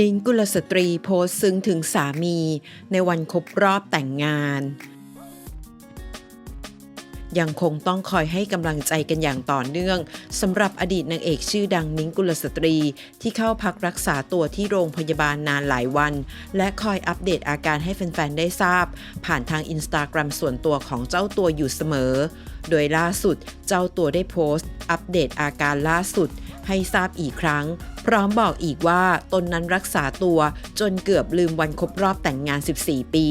นิ้งกุลสตรีโพสซึ้งถึงสามีในวันครบรอบแต่งงาน ยังคงต้องคอยให้กำลังใจกันอย่างต่อเนื่องสำหรับอดีตนางเอกชื่อดังนิ้งกุลสตรี ที่เข้าพักรักษาตัวที่โรงพยาบาลนานหลายวัน และคอยอัปเดตอาการให้แฟน ๆ ได้ทราบ ผ่านทางอินสตาแกรมส่วนตัวของเจ้าตัวอยู่เสมอ โดยล่าสุดเจ้าตัวได้โพสต์ อัปเดตอาการล่าสุด ให้ทราบอีกครั้ง พร้อมบอกอีกว่าตนนั้นรักษาตัวจนเกือบลืมวันครบรอบแต่งงาน 14 ปี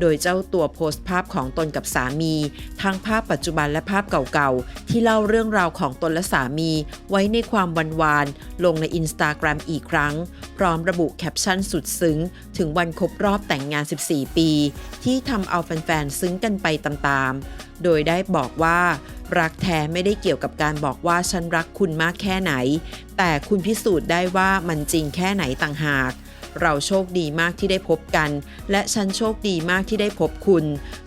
โดยเจ้าตัวโพสต์ภาพของตนกับสามี ทั้งภาพปัจจุบันและภาพเก่าๆ ที่เล่าเรื่องราวของตนและสามี ไว้ในความวันวานๆลงในอินสตาแกรมอีกครั้ง พร้อมระบุแคปชั่นสุดซึ้ง ถึงวันครบรอบแต่งงาน 14 ปี ที่ทำเอาแฟนๆ ซึ้งกันไปตามๆ โดยได้บอกว่า รักแท้ไม่ได้เกี่ยวกับการบอกว่าฉันรักคุณมากแค่ไหน แต่คุณพิสูจน์ได้ว่ามันจริงแค่ไหนต่างหาก เราโชคดีมากที่ได้พบกัน และฉันโชคดีมากที่ได้พบคุณ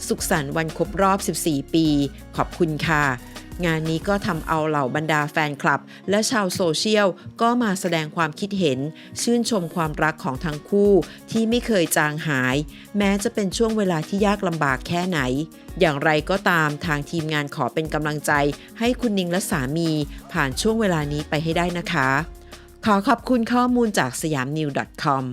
สุขสันต์วันครบรอบ 14 ปี ขอบคุณค่ะ งานนี้ก็ทำเอาเหล่าบรรดาแฟนคลับ และชาวโซเชียลก็มาแสดงความคิดเห็น ชื่นชมความรักของทั้งคู่ ที่ไม่เคยจางหาย แม้จะเป็นช่วงเวลาที่ยากลำบากแค่ไหน อย่างไรก็ตามทางทีมงานขอเป็นกำลังใจ ให้คุณนิงและสามี ผ่านช่วงเวลานี้ไปให้ได้นะคะ ขอขอบคุณข้อมูลจากสยามนิว .com